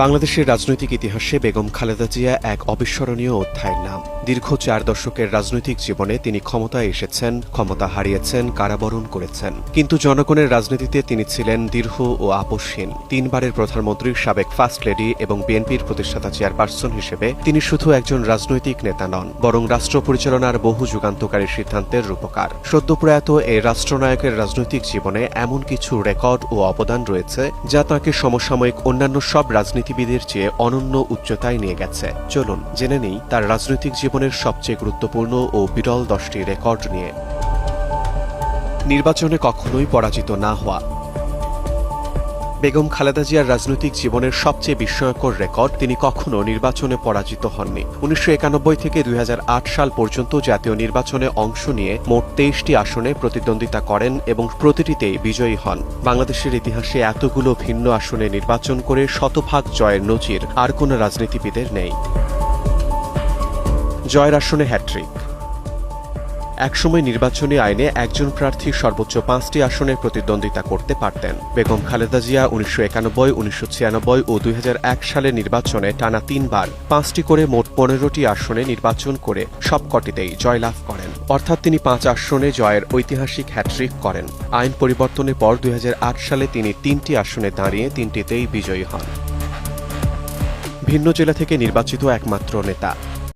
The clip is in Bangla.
বাংলাদেশের রাজনৈতিক ইতিহাসে বেগম খালেদা জিয়া এক অবিস্মরণীয় অধ্যায়ের নাম। দীর্ঘ চার দশকের রাজনৈতিক জীবনে তিনি ক্ষমতায় এসেছেন, ক্ষমতা হারিয়েছেন, কারাবরণ করেছেন। কিন্তু জনগণের রাজনীতিতে তিনি ছিলেন দীর্ঘ ও আপোষহীন। তিনবারের প্রধানমন্ত্রীর সাবেক ফার্স্ট লেডি এবং বিএনপির প্রতিষ্ঠাতা চেয়ারপারসন হিসেবে তিনি শুধু একজন রাজনৈতিক নেতা নন, বরং রাষ্ট্র পরিচালনার বহু যুগান্তকারী সিদ্ধান্তের রূপকার। সদ্য প্রয়াত এই রাষ্ট্রনায়কের রাজনৈতিক জীবনে এমন কিছু রেকর্ড ও অবদান রয়েছে, যা তাঁকে সমসাময়িক অন্যান্য সব রাজনীতিবিদের চেয়ে অনন্য উচ্চতায় নিয়ে গেছে। চলুন, জেনে নেই তার রাজনৈতিক জীবনের সবচেয়ে গুরুত্বপূর্ণ ও বিরল দশটি রেকর্ড নিয়ে। নির্বাচনে কখনোই পরাজিত না হওয়া। বেগম খালেদা জিয়ার রাজনৈতিক জীবনের সবচেয়ে বিস্ময়কর রেকর্ড তিনি কখনো নির্বাচনে পরাজিত হননি। উনিশশো একানব্বই থেকে দুই হাজার আট সাল পর্যন্ত জাতীয় নির্বাচনে অংশ নিয়ে মোট তেইশটি আসনে প্রতিদ্বন্দ্বিতা করেন এবং প্রতিটিতেই বিজয়ী হন। বাংলাদেশের ইতিহাসে এতগুলো ভিন্ন আসনে নির্বাচন করে শতভাগ জয়ের নজির আর কোনো রাজনীতিবিদের নেই। জয়ের আসনে হ্যাট্রিক একসময় নির্বাচনী আইনে একজন প্রার্থী সর্বোচ্চ পাঁচটি আসনে প্রতিদ্বন্দ্বিতা করতে পারতেন। বেগম খালেদা জিয়া উনিশশো একানব্বই, উনিশশো ছিয়ানব্বই ও দুই সালে নির্বাচনে টানা তিনবার পাঁচটি করে মোট পনেরোটি আসনে নির্বাচন করে সবকটিতেই জয়লাভ করেন। অর্থাৎ তিনি পাঁচ আসনে জয়ের ঐতিহাসিক হ্যাট্রিক করেন। আইন পরিবর্তনের পর দুই হাজার আট সালে তিনি তিনটি আসনে দাঁড়িয়ে তিনটিতেই বিজয়ী হন। ভিন্ন জেলা থেকে নির্বাচিত একমাত্র নেতা।